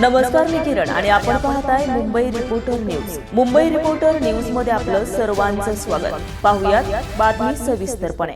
नमस्कार मी किरण आणि आपण पाहताय Mumbai reporter news Mumbai reporter न्यूजमध्ये आपलं सर्वांचं स्वागत. पाहुयात बातमी सविस्तरपणे.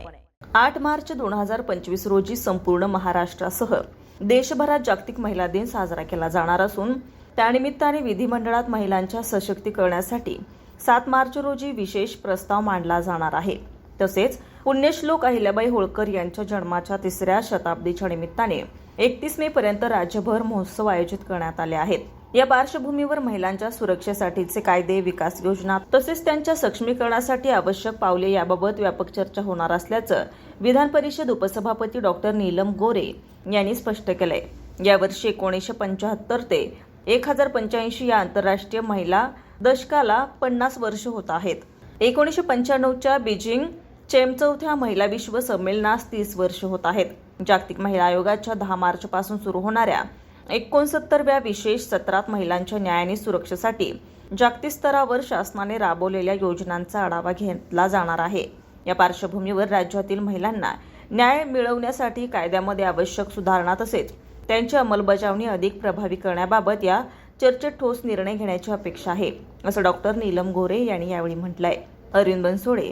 आठ मार्च दोन हजार पंचवीस रोजी संपूर्ण महाराष्ट्रासह देशभरात जागतिक महिला दिन साजरा केला जाणार असून त्यानिमित्ताने विधिमंडळात महिलांच्या सशक्तीकरणासाठी सात मार्च रोजी विशेष प्रस्ताव मांडला जाणार आहे. तसेच पुण्यश्लोक अहिल्याबाई होळकर यांच्या जन्माच्या तिसऱ्या शताब्दीच्या निमित्ताने एकतीस मे पर्यंत राज्यभर महोत्सव आयोजित करण्यात आले आहेत. या पार्श्वभूमीवर महिलांच्या सुरक्षेसाठीचे कायदे विकास योजना तसेच त्यांच्या सक्षमीकरणासाठी आवश्यक पावले याबाबत व्यापक चर्चा होणार असल्याचं विधान परिषद उपसभापती डॉक्टर नीलम गोरे यांनी स्पष्ट केलंय. यावर्षी एकोणीसशे पंच्याहत्तर ते एक हजार पंच्याऐंशी या आंतरराष्ट्रीय महिला दशकाला पन्नास वर्ष होत आहेत. एकोणीसशे पंच्याण्णवच्या बीजिंग चेम चौथ्या महिला विश्व संमेलनास तीस वर्ष होत आहेत. जागतिक महिला आयोगाच्या दहा मार्चपासून सुरू होणाऱ्या एकोणसत्तरव्या विशेष सत्रात महिलांच्या न्याय आणि सुरक्षेसाठी जागतिक स्तरावर शासनाने राबवलेल्या योजनांचा आढावा घेतला जाणार आहे. या पार्श्वभूमीवर राज्यातील महिलांना न्याय मिळवण्यासाठी कायद्यामध्ये आवश्यक सुधारणा तसेच त्यांची अंमलबजावणी अधिक प्रभावी करण्याबाबत या चर्चेत ठोस निर्णय घेण्याची अपेक्षा आहे असं डॉक्टर नीलम गोरे यांनी यावेळी म्हटलंय. Arvind Bansode